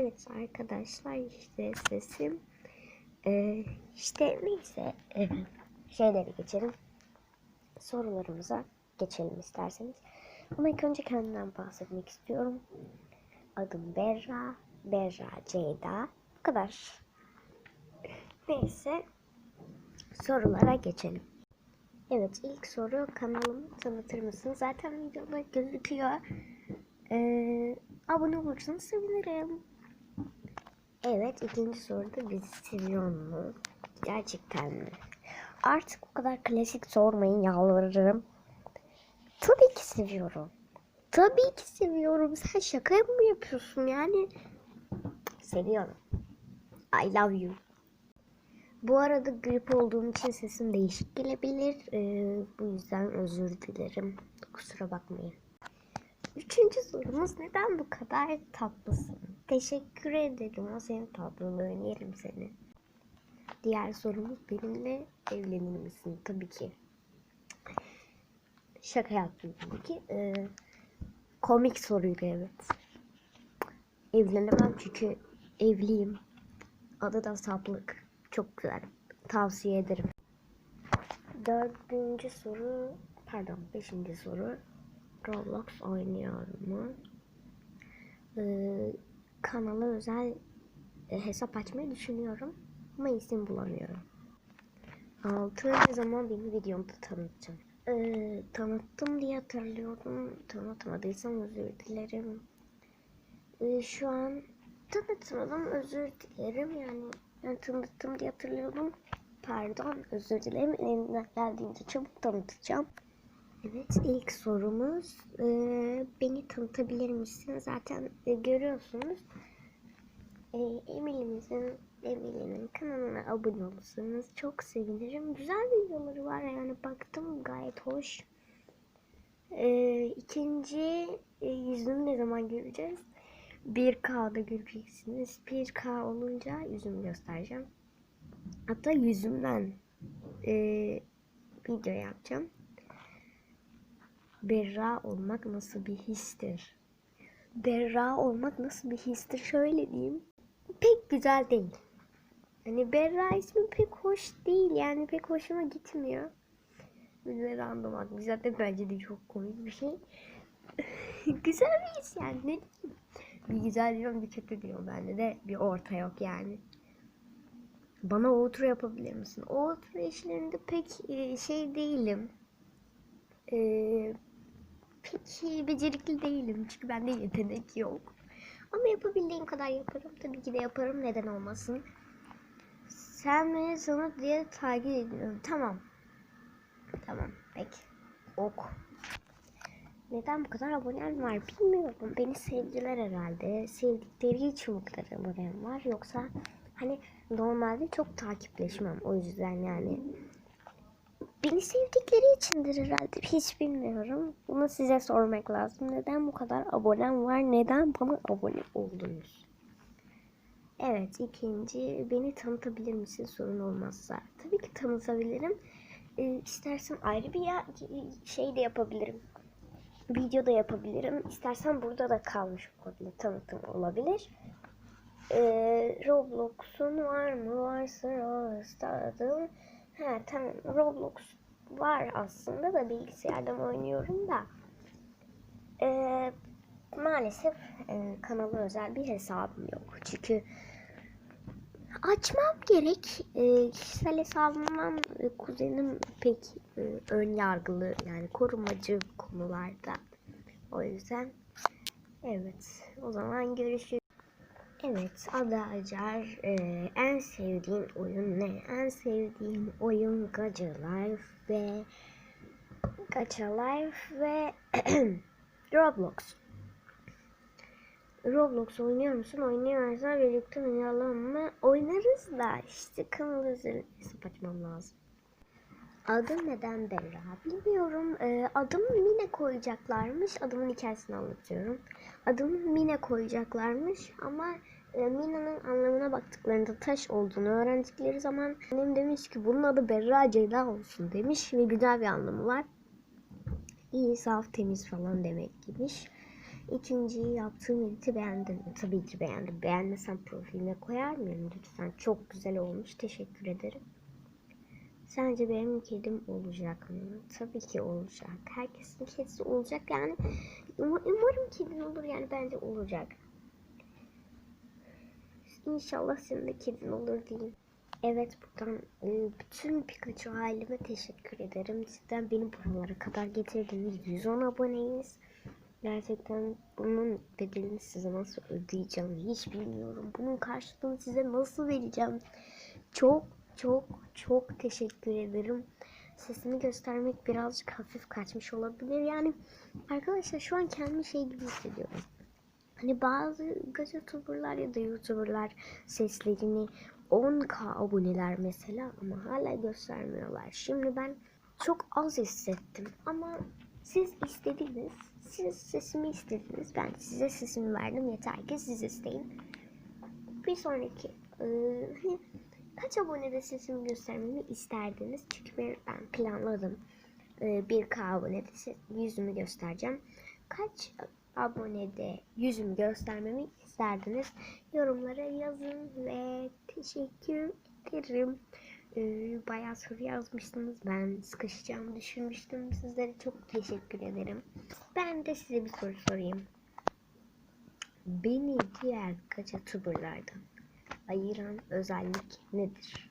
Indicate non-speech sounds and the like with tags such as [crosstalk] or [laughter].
Evet arkadaşlar işte sesim. Ee, işte neyse ee, şeyleri geçelim. Sorularımıza geçelim isterseniz. Ama ilk önce kendimden bahsetmek istiyorum. Adım Berra. Berra Ceyda. Bu kadar. Neyse sorulara geçelim. Evet ilk soru kanalımı tanıtır mısın? Zaten videoda gözüküyor. Ee, abone olursanız sevinirim. Evet ikinci soruda bizi seviyor mu? Gerçekten mi? Artık bu kadar klasik sormayın yalvarırım. Tabii ki seviyorum. Tabii ki seviyorum. Sen şaka mı yapıyorsun yani? Seviyorum. I love you. Bu arada grip olduğum için sesim değişik gelebilir. Ee, bu yüzden özür dilerim. Kusura bakmayın. Üçüncü sorumuz neden bu kadar tatlısın? Teşekkür ederim. O senin tatlılığın yerim seni. Diğer sorumuz benimle evlenir misin? Tabii ki. Şaka yaptım tabii ki. Ee, komik soruydu evet. Evlenemem çünkü evliyim. Adı da saplık. Çok güzel. Tavsiye ederim. Dördüncü soru, pardon beşinci soru. Roblox oynuyor mu? Ee, kanala özel e, hesap açmayı düşünüyorum. Ama isim bulamıyorum. Altı zaman benim videomda tanıtacağım. Ee, tanıttım diye hatırlıyorum. Tanıtmadıysam özür dilerim. Ee, şu an tanıtmadım özür dilerim. Yani ben tanıttım diye hatırlıyorum. Pardon özür dilerim. Elimden geldiğince çabuk tanıtacağım. Evet ilk sorumuz e, beni tanıtabilir misin? Zaten e, görüyorsunuz. E, Emilimizin Emily'nin kanalına abone olursanız çok sevinirim. Güzel videoları var yani baktım gayet hoş. E, ikinci e, yüzünü ne zaman göreceğiz? 1K'da göreceksiniz. 1K olunca yüzümü göstereceğim. Hatta yüzümden e, video yapacağım. Berra olmak nasıl bir histir? Berra olmak nasıl bir histir? Şöyle diyeyim. Pek güzel değil. Hani Berra ismi pek hoş değil. Yani pek hoşuma gitmiyor. Güzel anlamak. Güzel de bence de çok komik bir şey. [laughs] güzel bir his yani. Ne diyeyim? Bir güzel diyorum bir kötü diyorum. Bende de bir orta yok yani. Bana outro yapabilir misin? Outro işlerinde pek e, şey değilim. Ee, pek becerikli değilim. Çünkü bende yetenek yok. Ama yapabildiğim kadar yaparım. Tabii ki de yaparım. Neden olmasın? Sen beni sanat diye takip ediyorum. Tamam. Tamam. Peki. Ok. Neden bu kadar abonem var bilmiyorum. Beni sevdiler herhalde. Sevdikleri için bu kadar abonem var. Yoksa hani normalde çok takipleşmem. O yüzden yani Beni sevdikleri içindir herhalde. Hiç bilmiyorum. Bunu size sormak lazım. Neden bu kadar abonem var? Neden bana abone oldunuz? Evet ikinci beni tanıtabilir misin sorun olmazsa. Tabii ki tanıtabilirim. Ee, istersen ayrı bir ya şey de yapabilirim. Video da yapabilirim. İstersen burada da kalmış olabilir. Tanıtım olabilir. Ee, Roblox'un var mı? Varsa Roblox'ta Ha tamam Roblox var aslında da bilgisayardan oynuyorum da. Ee, maalesef e, kanala özel bir hesabım yok. Çünkü açmam gerek. E, kişisel hesabımdan e, kuzenim pek e, ön yargılı yani korumacı konularda. O yüzden evet o zaman görüşürüz. Evet Ada Acar e, en sevdiğin oyun ne? En sevdiğim oyun Gacha Life ve Gacha Life ve [clears throat] Roblox. Roblox oynuyor musun? Oynuyorsan birlikte oynayalım mı? Oynarız da işte kanalı hesap açmam lazım. Adım neden Berra? Bilmiyorum. Ee, adımı Mine koyacaklarmış. Adımın hikayesini anlatıyorum. Adımı Mine koyacaklarmış ama e, Mina'nın anlamına baktıklarında taş olduğunu öğrendikleri zaman annem demiş ki bunun adı Berra Ceyda olsun demiş ve güzel bir anlamı var. İyi, saf, temiz falan demek gibiymiş. İkinciyi yaptığım editi beğendin mi? Tabii ki beğendim. Beğenmesen profiline koyar mıyım lütfen? Çok güzel olmuş. Teşekkür ederim. Sence benim kedim olacak mı? Tabii ki olacak. Herkesin kedisi olacak yani. um- Umarım kedin olur yani bence olacak. İnşallah senin de kedin olur diyeyim. Evet buradan e, bütün Pikachu aileme teşekkür ederim. Cidden beni buralara kadar getirdiniz. 110 aboneyiz. Gerçekten bunun bedelini size nasıl ödeyeceğim hiç bilmiyorum. Bunun karşılığını size nasıl vereceğim? Çok çok çok teşekkür ederim. Sesimi göstermek birazcık hafif kaçmış olabilir. Yani arkadaşlar şu an kendimi şey gibi hissediyorum. Hani bazı gaz youtuberlar ya da youtuberlar seslerini 10k aboneler mesela ama hala göstermiyorlar. Şimdi ben çok az hissettim ama siz istediniz. Siz sesimi istediniz. Ben size sesimi verdim. Yeter ki siz isteyin. Bir sonraki hani kaç abonede sesimi göstermemi isterdiniz? Çünkü ben, planladım. Eee, 1k abonede yüzümü göstereceğim. Kaç abonede yüzümü göstermemi isterdiniz? Yorumlara yazın ve teşekkür ederim. Ee, bayağı soru yazmıştınız. Ben sıkışacağımı düşünmüştüm. Sizlere çok teşekkür ederim. Ben de size bir soru sorayım. Beni diğer kaç youtuberlardan ayıran özellik nedir?